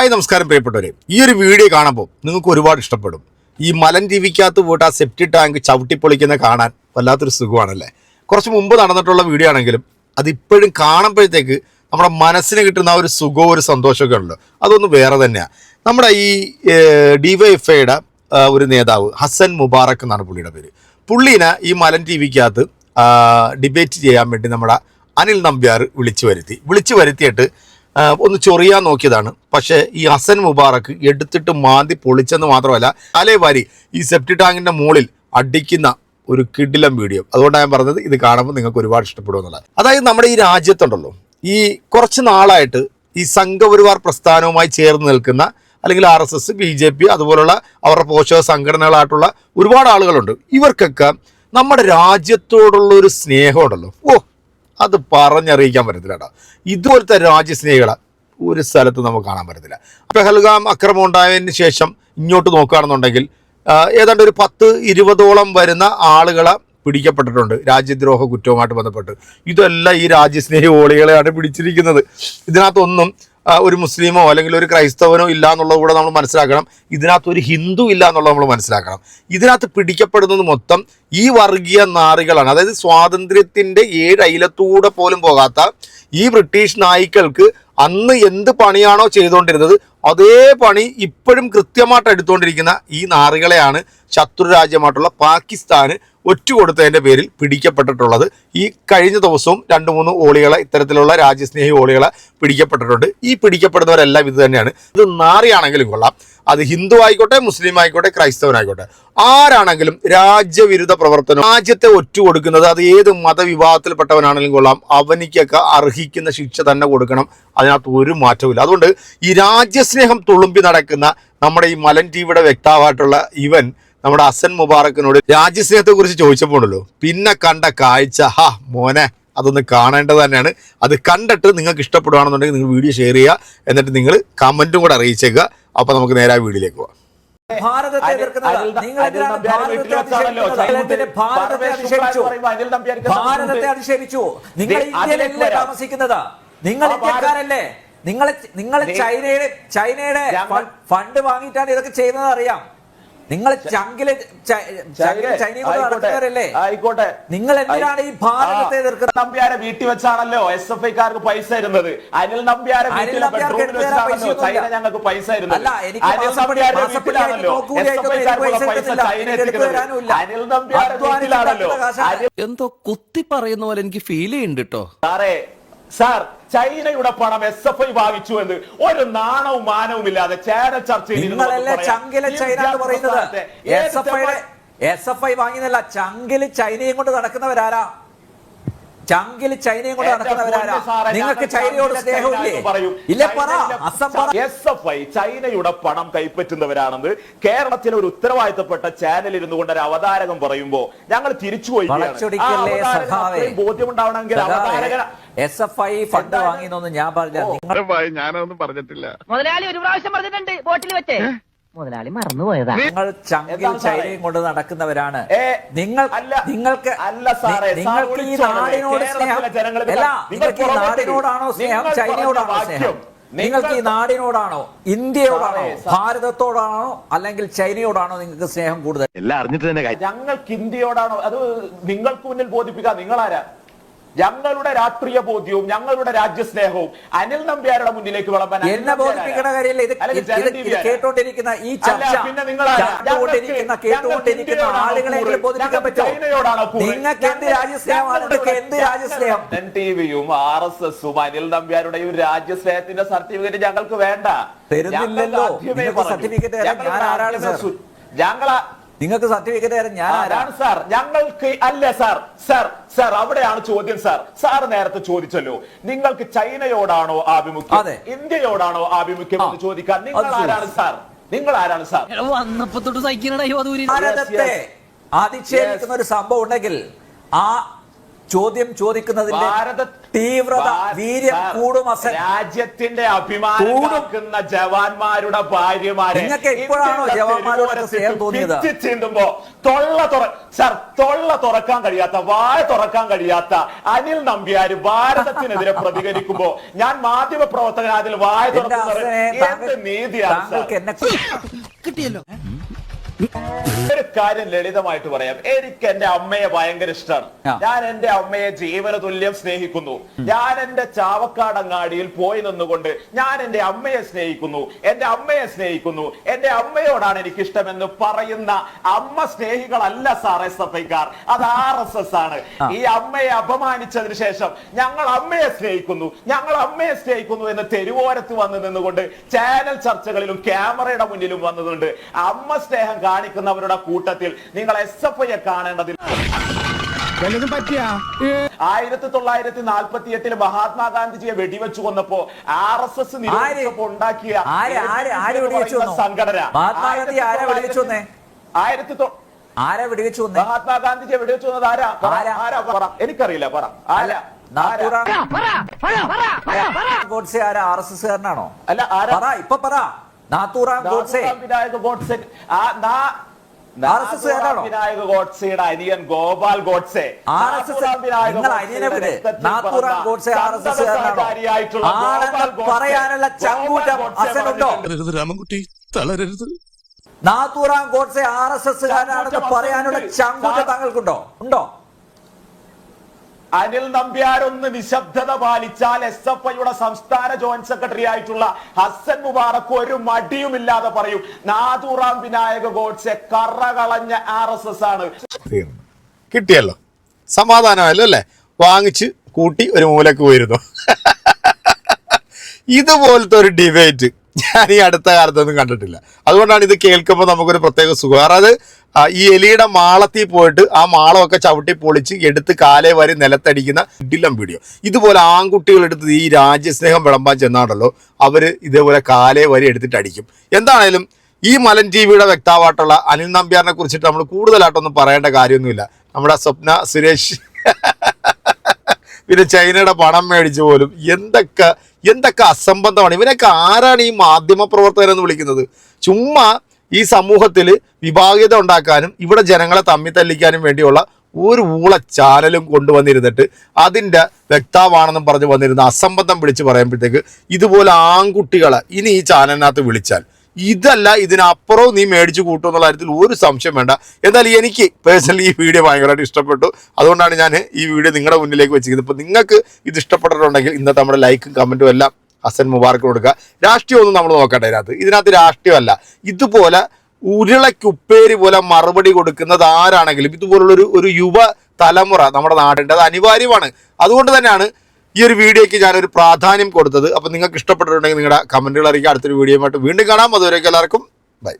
Hi നമസ്കാരം പ്രിയപ്പെട്ടവരെ. ഈ ഒരു വീഡിയോ കാണുമ്പോൾ നിങ്ങൾക്ക് ഒരുപാട് ഇഷ്ടപ്പെടും. ഈ മലൻ ജീവിക്കാത്ത പോയിട്ട് ആ സെപ്റ്റി ടാങ്ക് ചവിട്ടിപ്പൊളിക്കുന്ന കാണാൻ വല്ലാത്തൊരു സുഖമാണല്ലേ? കുറച്ച് മുമ്പ് നടന്നിട്ടുള്ള വീഡിയോ ആണെങ്കിലും അതിപ്പോഴും കാണുമ്പോഴത്തേക്ക് നമ്മുടെ മനസ്സിന് കിട്ടുന്ന ഒരു സുഖവും ഒരു സന്തോഷമൊക്കെ ഉണ്ടല്ലോ. അതൊന്ന് വേറെ തന്നെയാണ് നമ്മുടെ ഈ ഡിവൈഎഫ്ഐയുടെ ഒരു നേതാവ് ഹസൻ മുബാറക്ക് എന്നാണ് പുള്ളിയുടെ പേര്. പുള്ളീനെ ഈ മലൻ ടിവിക്കകത്ത് ഡിബേറ്റ് ചെയ്യാൻ വേണ്ടി നമ്മുടെ അനിൽ നമ്പ്യാർ വിളിച്ചു വരുത്തി. വിളിച്ചു വരുത്തിയിട്ട് ഒന്ന് ചൊറിയാൻ നോക്കിയതാണ്. പക്ഷേ ഈ ഹസൻ മുബാറക് എടുത്തിട്ട് മാന്തി പൊളിച്ചെന്ന് മാത്രമല്ല അലേ വാരി ഈ സെപ്റ്റി ടാങ്കിന്റെ മുകളിൽ അടിക്കുന്ന ഒരു കിഡിലം വീഡിയോ അതുകൊണ്ടാണ് ഞാൻ പറഞ്ഞത് ഇത് കാണുമ്പോൾ നിങ്ങൾക്ക് ഒരുപാട് ഇഷ്ടപ്പെടുമെന്നുള്ളത്. അതായത് നമ്മുടെ ഈ രാജ്യത്തുണ്ടല്ലോ ഈ കുറച്ച് നാളായിട്ട് ഈ സംഘപരിവാർ പ്രസ്ഥാനവുമായി ചേർന്ന് നിൽക്കുന്ന അല്ലെങ്കിൽ R S S B J P അതുപോലുള്ള അവരുടെ പോഷക സംഘടനകളായിട്ടുള്ള ഒരുപാട് ആളുകളുണ്ട്. ഇവർക്കൊക്കെ നമ്മുടെ രാജ്യത്തോടുള്ള ഒരു സ്നേഹമുണ്ടല്ലോ. ഓ അത് പറഞ്ഞറിയിക്കാൻ പറ്റത്തില്ല ഇതുപോലത്തെ രാജ്യസ്നേഹികളെ ഒരു സ്ഥലത്ത് നമുക്ക് കാണാൻ പറ്റത്തില്ല. പെഹൽഗാം അക്രമം ഉണ്ടായതിന് ശേഷം ഇങ്ങോട്ട് നോക്കുകയാണെന്നുണ്ടെങ്കിൽ ഏതാണ്ട് ഒരു പത്ത് ഇരുപതോളം വരുന്ന ആളുകളെ പിടിക്കപ്പെട്ടിട്ടുണ്ട്. രാജ്യദ്രോഹ കുറ്റവുമായിട്ട് ബന്ധപ്പെട്ട്. ഇതെല്ലാം ഈ രാജ്യസ്നേഹി ഓളികളെയാണ് പിടിച്ചിരിക്കുന്നത്. ഇതിനകത്തൊന്നും ഒരു മുസ്ലിമോ അല്ലെങ്കിൽ ഒരു ക്രൈസ്തവനോ ഇല്ല എന്നുള്ളത് കൂടെ നമ്മൾ മനസ്സിലാക്കണം. ഇതിനകത്ത് ഒരു ഹിന്ദു ഇല്ല എന്നുള്ളത് നമ്മൾ മനസ്സിലാക്കണം. ഇതിനകത്ത് പിടിക്കപ്പെടുന്നത് മൊത്തം ഈ വർഗീയ നാറികളാണ്. അതായത് സ്വാതന്ത്ര്യത്തിന്റെ ഏഴ് അയിലത്തൂടെ പോലും പോകാത്ത ഈ ബ്രിട്ടീഷ് നായ്ക്കൾക്ക് അന്ന് എന്ത് പണിയാണോ ചെയ്തുകൊണ്ടിരുന്നത് അതേ പണി ഇപ്പോഴും കൃത്യമായിട്ട് എടുത്തുകൊണ്ടിരിക്കുന്ന ഈ നാറികളെയാണ് ശത്രു രാജ്യമായിട്ടുള്ള പാകിസ്ഥാന് ഒറ്റുകൊടുത്തതിന്റെ പേരിൽ പിടിക്കപ്പെട്ടിട്ടുള്ളത്. ഈ കഴിഞ്ഞ ദിവസവും രണ്ട് മൂന്ന് ഓളികളെ ഇത്തരത്തിലുള്ള രാജ്യസ്നേഹി ഓളികളെ പിടിക്കപ്പെട്ടിട്ടുണ്ട്. ഈ പിടിക്കപ്പെടുന്നവരെല്ലാം ഇത് തന്നെയാണ്. ഇത് നാറിയാണെങ്കിലും കൊള്ളാം. അത് ഹിന്ദു ആയിക്കോട്ടെ മുസ്ലിം ആയിക്കോട്ടെ ക്രൈസ്തവനായിക്കോട്ടെ. ആരാണെങ്കിലും രാജ്യവിരുദ്ധ പ്രവർത്തനം രാജ്യത്തെ ഒറ്റ ഒറ്റുകൊടുക്കുന്നത് അത് ഏത് മതവിഭാഗത്തിൽപ്പെട്ടവനാണെങ്കിലും കൊള്ളാം അവനിക്കൊക്കെ അർഹിക്കുന്ന ശിക്ഷ തന്നെ കൊടുക്കണം അതിനകത്ത് ഒരു മാറ്റവുമില്ല. അതുകൊണ്ട് ഈ രാജ്യസ്നേഹം തുളുമ്പി നടക്കുന്ന നമ്മുടെ ഈ മലൻ ടിവിയുടെ വ്യക്താവായിട്ടുള്ള ഇവൻ നമ്മുടെ അസൻ മുബാറക്കിനോട് രാജ്യസ്നേഹത്തെ കുറിച്ച് ചോദിച്ചപ്പോണല്ലോ പിന്നെ കണ്ട കാഴ്ച ഹാ മോനെ അതൊന്ന് കാണേണ്ടത് തന്നെയാണ്. അത് കണ്ടിട്ട് നിങ്ങൾക്ക് ഇഷ്ടപ്പെടുകയാണെന്നുണ്ടെങ്കിൽ നിങ്ങൾ വീഡിയോ ഷെയർ ചെയ്യുക എന്നിട്ട് നിങ്ങൾ കമന്റും കൂടെ അറിയിച്ചേക്കുക. അപ്പോൾ നമുക്ക് നേരെ ആ പോവാം. പോകാം ഭാരതത്തെ എതിർക്കുന്നത് ഭാരതത്തെ അധിക്ഷേപിച്ചു. നിങ്ങൾ ഇന്ത്യയിലല്ലേ താമസിക്കുന്നത്? നിങ്ങൾ ഇന്ത്യക്കാരല്ലേ? നിങ്ങൾ നിങ്ങൾ ചൈനയുടെ ചൈനയുടെ ഫണ്ട് വാങ്ങിയിട്ടാണ് ഇതൊക്കെ ചെയ്യുന്നത് അറിയാം. നിങ്ങൾ ചങ്കിലെ ആയിക്കോട്ടെ നിങ്ങൾ എന്തിനാണ് ഈ ഭാരതത്തെ എതിർക്കുന്നത്? നമ്പ്യാരെ വീട്ടിൽ വെച്ചാണല്ലോ എസ് എഫ് ഐക്കാർക്ക് പൈസ തരുന്നത്. അനിൽ നമ്പ്യാരെ അനിൽ വീട്ടിലെ നമ്പ്യാർക്ക് ബെഡ്റൂമിൽ എടുത്ത് വെച്ചാണല്ലോ ചൈന ഞങ്ങൾക്ക് പൈസ തരുന്നത്. എനിക്ക് അനിൽ മാസപ്പടി- നമ്പ്യാരുടെ വീട്ടിലാണല്ലോ എസ് എഫ് ഐക്കാർക്കുള്ള പൈസ ചൈന എത്തിക്കുന്നത്. വീട്ടിലാണല്ലോ. അനിൽ എന്തോ കുത്തി പറയുന്ന പോലെ എനിക്ക് ഫീൽ ചെയ്യുന്നുണ്ട് കേട്ടോ സാറേ സാർ ചൈനയുടെ പണം എസ് എഫ് ഐ വാങ്ങിച്ചു എന്ന് ഒരു നാണവും മാനവും ഇല്ലാതെ ചേന ചർച്ചയിൽ എസ് എഫ് ഐ വാങ്ങിയതല്ല ചങ്കിൽ ചൈനയും കൊണ്ട് നടക്കുന്നവരാരാ? ചങ്കിൽ ചൈനയും കൊണ്ട് നടക്കുന്നവരാരാ? നിങ്ങൾക്ക് ചൈനയോട് സ്നേഹമില്ലേ? ഇല്ല പറ അസം പറ. എസ് എഫ് ഐ ചൈനയുടെ പണം കൈപ്പറ്റുന്നവരാണെന്ന് കേരളത്തിലെ ഒരു ഉത്തരവാദിത്തപ്പെട്ട ചാനൽ ഇരുന്നു കൊണ്ട് ഒരു അവതാരകം പറയുമ്പോ ഞങ്ങൾ തിരിച്ചുപോയി ബോധ്യമുണ്ടാവണമെങ്കിൽ അവതാരകന എസ് എഫ് ഐ ഫണ്ട് വാങ്ങിയെന്നൊന്നും ഞാൻ പറഞ്ഞില്ല. ഞാനൊന്നും പറഞ്ഞിട്ടില്ല. മുതലാളി ഒരു പ്രാവശ്യം പറഞ്ഞിട്ടുണ്ട് ബോട്ടിൽ വെച്ച്. മുതലാളി മറന്നുപോയതാ നിങ്ങൾ ചങ്കിൽ ചൈനയും കൊണ്ട് നടക്കുന്നവരാണ്. നിങ്ങൾ നിങ്ങൾക്ക് അല്ല സാറേ, നിങ്ങൾക്ക് ഈ നാടിനോട് സ്നേഹം അല്ല നിങ്ങൾക്ക് ഈ നാടിനോടാണോ സ്നേഹം? ചൈനയോടാണോ സ്നേഹം? നിങ്ങൾക്ക് ഈ നാടിനോടാണോ? ഇന്ത്യയോടാണോ? ഭാരതത്തോടാണോ? അല്ലെങ്കിൽ ചൈനയോടാണോ നിങ്ങൾക്ക് സ്നേഹം കൂടുതൽ? എല്ലാം അറിഞ്ഞിട്ട് തന്നെ ഞങ്ങൾക്ക് ഇന്ത്യയോടാണോ? അത് നിങ്ങൾക്ക് മുന്നിൽ ബോധിപ്പിക്കാം. നിങ്ങളാരാ? ഞങ്ങളുടെ രാഷ്ട്രീയ ബോധ്യവും ഞങ്ങളുടെ രാജ്യസ്നേഹവും അനിൽ നമ്പ്യാരുടെ മുന്നിലേക്ക് വിളമ്പാൻ എന്നെ? കാര്യമില്ല ഇത് ആരാ? കേട്ടോണ്ടിരിക്കുന്ന ഈ ചർച്ച പിന്നെ നിങ്ങൾ കേട്ടുകൊണ്ടിരിക്കുന്ന കേട്ടുകൊണ്ടിരിക്കുന്ന? ബോധിപ്പിക്കാൻ? നിങ്ങൾക്ക് എന്ത് രാജ്യസ്നേഹമാണ് എന്ത് രാജ്യസ്നേഹം ടിവിയും ആർ എസ് എസും അനിൽ നമ്പ്യാരുടെയും രാജ്യസ്നേഹത്തിന്റെ സർട്ടിഫിക്കറ്റ് ഞങ്ങൾക്ക് വേണ്ട തരുന്നില്ലല്ലോ. ഞങ്ങൾ ഞാൻ ആരാണ്? ഞങ്ങളാ നിങ്ങൾക്ക് സർട്ടിഫിക്കറ്റ് തരാൻ ഞാൻ ആരാണ് അതാണ് സാർ. ഞങ്ങൾക്ക് അല്ല സാർ. സാർ സാർ അവിടെയാണ് ചോദ്യം സാർ. സാർ നേരത്തെ ചോദിച്ചല്ലോ. നിങ്ങൾക്ക് ചൈനയോടാണോ ആഭിമുഖ്യം? അതെ. ഇന്ത്യയോടാണോ ആഭിമുഖ്യം എന്ന്. ചോദിക്കാൻ നിങ്ങൾ ആരാണ് സാർ? നിങ്ങൾ ആരാണ് സാർ? വന്നപ്പോ തൊട്ട് ഭാരതത്തെ അധിക്ഷേപിക്കുന്ന ഒരു സംഭവം ഉണ്ടെങ്കിൽ ആ ചോദ്യം ചോദിക്കുന്നതിന്റെ ഭാരത തീവ്രത വീര്യം കൂടും അസൻ രാജ്യത്തിന്റെ അഭിമാനം. ജവാന്മാരുടെ ഭാര്യമാരെ നിങ്ങൾക്ക് എപ്പോഴാണോ ജവാന്മാരോട് സ്നേഹം തോന്നിയത്? ചീന്തുമ്പോ തൊള്ള തുറ സർ തൊള്ള തുറക്കാൻ കഴിയാത്ത വായ തുറക്കാൻ കഴിയാത്ത അനിൽ നമ്പ്യാർ ഭാരതത്തിനെതിരെ പ്രതികരിക്കുമ്പോ ഞാൻ മാധ്യമ പ്രവർത്തകൻ അതിൽ വായ തുറക്കുന്നത് എന്ത് നീതിയാണ് എന്നെ ഒരു കാര്യം ലളിതമായിട്ട് പറയാം. എനിക്ക് എന്റെ അമ്മയെ ഭയങ്കര ഇഷ്ടമാണ്. ഞാൻ എന്റെ അമ്മയെ ജീവന തുല്യം സ്നേഹിക്കുന്നു ഞാൻ എന്റെ ചാവക്കാടങ്ങാടിയിൽ പോയി നിന്നുകൊണ്ട് ഞാൻ എന്റെ അമ്മയെ സ്നേഹിക്കുന്നു. എന്റെ അമ്മയെ സ്നേഹിക്കുന്നു. എന്റെ അമ്മയോടാണ് എനിക്ക് ഇഷ്ടമെന്ന് പറയുന്ന അമ്മ സ്നേഹികളല്ല സാർ എസ് എഫ് ഐക്കാർ അത് ആർ എസ് എസ് ആണ്. ഈ അമ്മയെ അപമാനിച്ചതിന് ശേഷം ഞങ്ങൾ അമ്മയെ സ്നേഹിക്കുന്നു. ഞങ്ങൾ അമ്മയെ സ്നേഹിക്കുന്നു എന്ന് തെരുവോരത്ത് വന്ന് നിന്നുകൊണ്ട് ചാനൽ ചർച്ചകളിലും ക്യാമറയുടെ മുന്നിലും വന്നതുകൊണ്ട് അമ്മ സ്നേഹം കാണിക്കുന്നവരുടെ കൂട്ടത്തിൽ നിങ്ങൾ എസ് എഫ് ഐയെ കാണേണ്ടതിൽ ആയിരത്തി തൊള്ളായിരത്തി നാൽപ്പത്തി എട്ടിൽ മഹാത്മാഗാന്ധിജിയെ വെടിവെച്ചു കൊന്നപ്പോ ആർ എസ് എസ് നിരോധിച്ചപ്പോ ഉണ്ടാക്കിയ ആര്? ആര്? ആര് വെടിവെച്ചു പറയുന്ന വന്നു? സംഘടന. ആയിരത്തി തൊ- ആരാ വെടിവെച്ചു മഹാത്മാഗാന്ധിജിയെ വെടിവെച്ചു വന്നത് ആരാ? ആരാ? പറ. എനിക്കറിയില്ല പറ. ആരാ? ഗോഡ്സെ ആരാ? ആർ എസ് എസ് കാരനാണോ? അല്ല ആരാ? പറ ഇപ്പൊ പറ. നാത്തൂറാം ഗോഡ്സെ. വിനായക ഗോഡ്സെ. വിനായക ഗോഡ്സെയുടെ അനിയൻ ഗോപാൽ ഗോഡ്സെ. നിങ്ങൾ അനിയനെ വിട്. ഗോഡ്സെ ആർ എസ് എസ് സന്തത ആണെന്ന് പറയാനുള്ള ചങ്കൂറ്റം ഗോപാൽ ഗോഡ്സെ അസനുണ്ടോ പറഞ്ഞിട്ടുണ്ട്. Ramankutty തളരരുത്. Nathuram Godse R S S കാരനാണെന്ന് പറയാനുള്ള. ചങ്കൂറ്റം താങ്കൾക്കുണ്ടോ? ഉണ്ടോ? അനിൽ നമ്പ്യാരൊന്ന് നിശബ്ദത പാലിച്ചാൽ എസ് എഫ് ഐയുടെ സംസ്ഥാന ജോയിന്റ് സെക്രട്ടറി ആയിട്ടുള്ള ഹസൻ മുബാറക്ക് ഒരു മടിയുമില്ലാതെ പറയും നാദൂറാം വിനായക ഗോഡ്സെ കറ കളഞ്ഞ ആർ എസ് എസ് ആണ്. കിട്ടിയല്ലോ. സമാധാനമായല്ലോ അല്ലേ? വാങ്ങിച്ച് കൂട്ടി ഒരു മൂലക്ക് പോയിരുന്നു. ഇതുപോലത്തെ ഒരു ഡിബേറ്റ് ഞാൻ ഈ അടുത്ത കാലത്തൊന്നും കണ്ടിട്ടില്ല. അതുകൊണ്ടാണ് ഇത് കേൾക്കുമ്പോൾ നമുക്കൊരു പ്രത്യേക സുഖം. ആ, ഈ എലിയുടെ മാളത്തിൽ പോയിട്ട് ആ മാളമൊക്കെ ചവിട്ടി പൊളിച്ച് എടുത്ത് കാലേ വരെ നിലത്തടിക്കുന്ന ഇഡിലം വീഡിയോ ഇതുപോലെ ആൺകുട്ടികൾ എടുത്ത് ഈ രാജ്യസ്നേഹം വിളമ്പാൻ ചെന്നാണല്ലോ അവർ ഇതേപോലെ കാലേ വരെ എടുത്തിട്ട് അടിക്കും. എന്താണേലും ഈ മലൻ ടി വിയുടെ വ്യക്താവായിട്ടുള്ള അനിൽ നമ്പ്യാറിനെ കുറിച്ചിട്ട് നമ്മൾ കൂടുതലായിട്ടൊന്നും പറയേണ്ട കാര്യമൊന്നുമില്ല. നമ്മുടെ സ്വപ്ന സുരേഷ്. പിന്നെ ചൈനയുടെ പണം മേടിച്ചു പോലും എന്തൊക്കെ എന്തൊക്കെ അസംബന്ധമാണ്? ഇവരൊക്കെ ആരാണ് ഈ മാധ്യമ പ്രവർത്തകരെന്ന് വിളിക്കുന്നത്? ചുമ്മാ ഈ സമൂഹത്തിൽ വിഭാഗീയത ഉണ്ടാക്കാനും ഇവിടെ ജനങ്ങളെ തമ്മി തല്ലിക്കാനും വേണ്ടിയുള്ള ഒരു ഊള ചാനലും കൊണ്ടുവന്നിരുന്നിട്ട് അതിന്റെ വ്യക്താവാണെന്നും പറഞ്ഞ് വന്നിരുന്ന അസംബന്ധം വിളിച്ച് പറയുമ്പോഴത്തേക്ക് ഇതുപോലെ ആൺകുട്ടികളെ ഇനി ഈ ചാനലിനകത്ത് വിളിച്ചാൽ ഇതല്ല ഇതിനപ്പുറവും നീ മേടിച്ചു കൂട്ടും എന്നുള്ള കാര്യത്തിൽ ഒരു സംശയം വേണ്ട. എന്നാൽ എനിക്ക് പേഴ്സണലി ഈ വീഡിയോ ഭയങ്കരമായിട്ട് ഇഷ്ടപ്പെട്ടു. അതുകൊണ്ടാണ് ഞാൻ ഈ വീഡിയോ നിങ്ങളുടെ മുന്നിലേക്ക് വെച്ചിരിക്കുന്നത്. ഇപ്പോൾ നിങ്ങൾക്ക് ഇത് ഇഷ്ടപ്പെട്ടിട്ടുണ്ടെങ്കിൽ ഇന്നത്തെ നമ്മുടെ ലൈക്കും കമന്റും എല്ലാം ഹസൻ മുബാർക്ക് കൊടുക്കുക. രാഷ്ട്രീയം ഒന്നും നമ്മൾ നോക്കട്ടെ ഇതിനകത്ത്. ഇതിനകത്ത് രാഷ്ട്രീയമല്ല. ഇതുപോലെ ഉരുളക്കുപ്പേരി പോലെ മറുപടി കൊടുക്കുന്നത് ആരാണെങ്കിലും ഇതുപോലുള്ളൊരു ഒരു യുവ തലമുറ നമ്മുടെ നാടിന്റെ അത് അനിവാര്യമാണ്. അതുകൊണ്ട് തന്നെയാണ് ഈ ഒരു വീഡിയോയ്ക്ക് ഞാനൊരു പ്രാധാന്യം കൊടുത്തത്. അപ്പോൾ നിങ്ങൾക്ക് ഇഷ്ടപ്പെട്ടിട്ടുണ്ടെങ്കിൽ നിങ്ങളുടെ കമന്റുകൾ അറിയിക്കുക. അടുത്തൊരു വീഡിയോയുമായിട്ട് വീണ്ടും കാണാം. അതുവരേക്കും എല്ലാവർക്കും ബൈ.